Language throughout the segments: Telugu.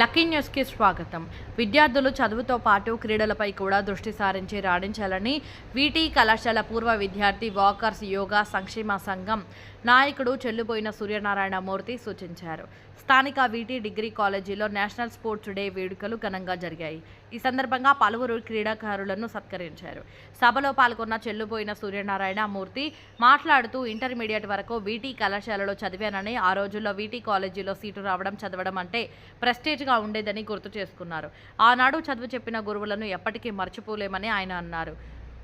లక్కీ న్యూస్కి స్వాగతం. విద్యార్థులు చదువుతో పాటు క్రీడలపై కూడా దృష్టి సారించి రాణించాలని వీటీ కళాశాల పూర్వ విద్యార్థి వాకర్స్ యోగా సంక్షేమ సంఘం నాయకుడు చెల్లుబోయిన సూర్యనారాయణ మూర్తి సూచించారు. స్థానిక వీటీ డిగ్రీ కాలేజీలో నేషనల్ స్పోర్ట్స్ డే వేడుకలు ఘనంగా జరిగాయి. ఈ సందర్భంగా పలువురు క్రీడాకారులను సత్కరించారు. సభలో పాల్గొన్న చెల్లుపోయిన సూర్యనారాయణ మూర్తి మాట్లాడుతూ ఇంటర్మీడియట్ వరకు వీటీ కళాశాలలో చదివానని ఆ రోజుల్లో వీటీ కాలేజీలో సీటు రావడం చదవడం అంటే ప్రెస్టేజ్గా ఉండేదని గుర్తు చేసుకున్నారు. ఆనాడు చదువు చెప్పిన గురువులను ఎప్పటికీ మర్చిపోలేమని ఆయన అన్నారు.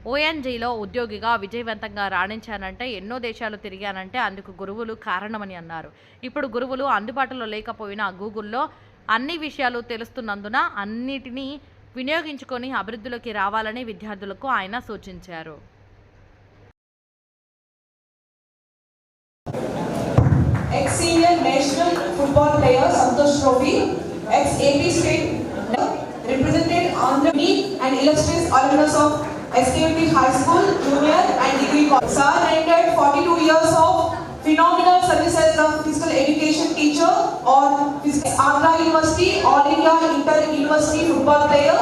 ఓఎన్జీలో ఉద్యోగిగా విజయవంతంగా రాణించానంటే ఎన్నో దేశాలు తిరిగానంటే అందుకు గురువులు కారణమని అన్నారు. ఇప్పుడు గురువులు అందుబాటులో లేకపోయినా గూగుల్లో అన్ని విషయాలు తెలుస్తున్నందున అన్నిటినీ వినియోగించుకొని అభివృద్ధిలోకి రావాలని విద్యార్థులకు ఆయన సూచించారు. Ex-senior national football player Santosh Trophy, ex-AP state represented Meet and illustrious alumnus of SKP High School, Junior and Degree College. Sir rendered 42 years of phenomenal service as a physical education teacher on Phys- Andhra University, All India Inter-University football player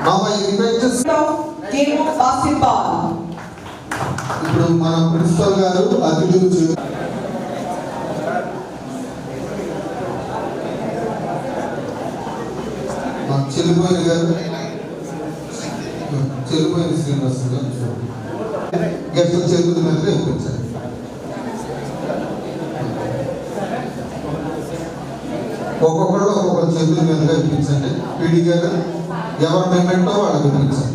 Now I invite this- game of basketball. ఇప్పుడు మన ప్రిన్సిపల్ గారు అతిథులు చెల్లిపోయిన గారు చెల్లిపోయిన శ్రీనివాస్ గెస్ట్ చేతుల మీద ఇప్పించారు ఒక్కొక్కరు ఒక్కొక్కరు చేతుల మీదుగా ఇప్పించండి పీడి గారు ఎవరి పేమెంటో వాళ్ళకి ఇప్పించండి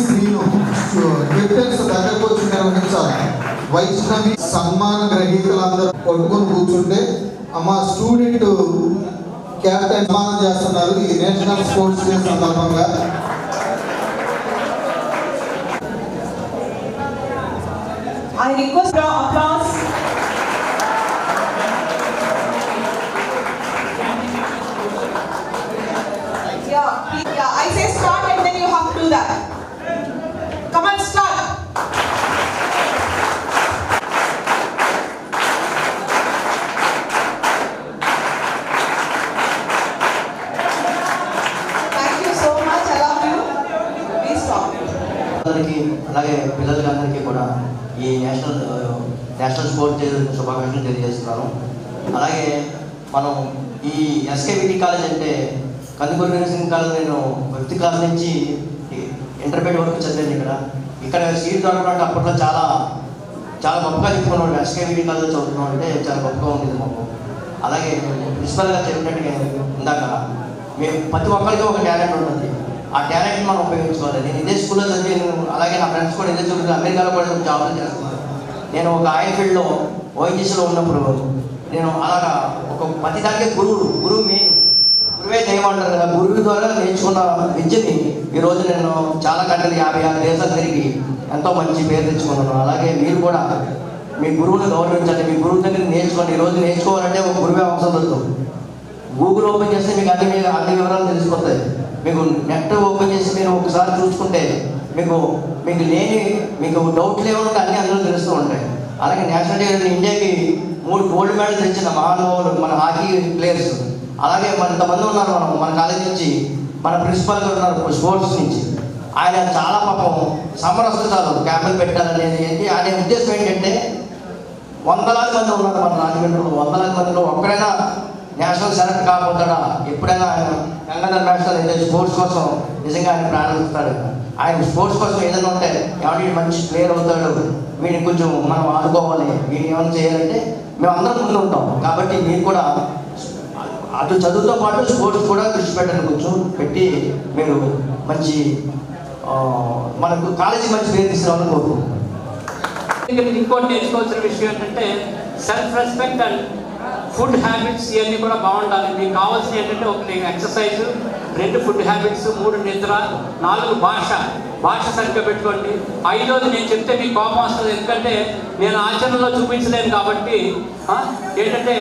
స్త్రీలు శ్రీను దగ్గరకు వచ్చి నిర్వహించాలి. వైష్ణవి సన్మాన గ్రహీతలందరూ కొట్టుకొని కూర్చుంటే మా స్టూడెంట్ క్యాప్టెన్ సన్మానం చేస్తున్నారు. ఈ నేషనల్ స్పోర్ట్స్ డే సందర్భంగా. I request your అందరికీ అలాగే పిల్లలకి అందరికీ కూడా ఈ నేషనల్ నేషనల్ స్పోర్ట్స్ డే శుభాకాంక్షలు తెలియజేస్తున్నాను. అలాగే మనం ఈ ఎస్కేవిటీ కాలేజ్ అంటే కందుకూరు నర్సింగ్ కాలేజ్ నేను ఫిఫ్త్ క్లాస్ నుంచి ఇంటర్మీడియట్ వరకు చదివాను ఇక్కడ. ఇక్కడ సీట్ దొరకడం అప్పట్లో చాలా చాలా గొప్పగా చెప్పుకున్నాం ఎస్కేవిటి కాలేజ్ చదువుతున్నాం అంటే చాలా గొప్పగా ఉండేది మాకు. అలాగే ప్రిన్సిపల్గా చెప్పినట్టుగా ఇందాక మేము ప్రతి ఒక్కరికి ఒక టాలెంట్ ఉంటుంది. ఆ టాలెంట్ మనం ఉపయోగించుకోవాలి. నేను ఇదే స్కూల్లో చదివాను అలాగే నా ఫ్రెండ్స్ కూడా ఇదే చదువుతూ అమెరికాలో కూడా జాబ్లు చేస్తున్నారు నేను ఒక ఆయిల్ ఫీల్డ్లో ఓఎన్జీసీలో ఉన్నప్పుడు నేను అలాగా ఒక ప్రతి దానికి గురువు గురువు మెయిన్. గురువే దైవం అంటారు కదా గురువు ద్వారా నేర్చుకున్న విద్యని ఈరోజు నేను చాలా గంటలు యాభై ఆరు దేశాలు తిరిగి ఎంతో మంచి పేరు తెచ్చుకున్నాను. అలాగే మీరు కూడా మీ గురువుని గౌరవించండి. మీ గురువు దగ్గర నేర్చుకోండి. ఈరోజు నేర్చుకోవాలంటే ఒక గురువే అవసరం లేదు గూగుల్ ఓపెన్ చేస్తే మీకు అన్ని మీద అన్ని వివరాలు తెలిసిపోతాయి. మీకు నెట్ ఓపెన్ చేసి మీరు ఒకసారి చూసుకుంటే మీకు మీకు లేని మీకు డౌట్లు ఏమంటే అన్ని అందులో తెలుస్తూ ఉంటాయి. అలాగే నేషనల్ డే ఇండియాకి మూడు గోల్డ్ మెడల్స్ తెచ్చిన మహానుభావులు మన హాకీ ప్లేయర్స్ అలాగే మన ఇంతమంది ఉన్నారు మనం మన కాలేజ్ నుంచి మన ప్రిన్సిపాల్ గారు ఉన్నారు స్పోర్ట్స్ నుంచి. ఆయన చాలా పాపం సమరసతాలు క్యాంపులు పెట్టాలనేది ఏంటి? ఆయన ఉద్దేశం ఏంటంటే వందలాది మంది ఉన్నారు మన రాజమండ్రిలో వందలాది మందిలో ఒక్కడైనా నేషనల్ సెలెక్ట్ కాకుండా ఎప్పుడైనా ఆయన గంగాధర్ నేషనల్ ఏదైతే స్పోర్ట్స్ కోసం నిజంగా ఆయన ప్రారంభిస్తాడు. ఆయన స్పోర్ట్స్ కోసం ఏదైనా ఉంటే ఎవరి మంచి ప్లేయర్ అవుతాడు. వీడిని కొంచెం మనం ఆడుకోవాలి వీడిని ఏమైనా చేయాలంటే మేము అందరం ముందు ఉంటాం. కాబట్టి మీరు కూడా అటు చదువుతో పాటు స్పోర్ట్స్ కూడా దృష్టి పెట్టండి. కొంచెం పెట్టి మీరు మంచి మనకు కాలేజీ మంచి పేరు తీసుకురావాలని కోరుకుంటున్నాం. ఇంకోటి నేర్చుకోవాల్సిన విషయం ఏంటంటే self respect and food habits ఇవన్నీ కూడా బాగుండాలి. మీకు కావాల్సిన ఏంటంటే ఒకటి ఎక్సర్సైజ్ రెండు ఫుడ్ హ్యాబిట్స్ మూడు నిద్ర నాలుగు భాష. భాష సరిగ్గా పెట్టుకోండి. ఐదోది నేను చెప్తే మీకు కోపం వస్తుంది. ఎందుకంటే నేను ఆచరణలో చూపించలేను కాబట్టి ఏంటంటే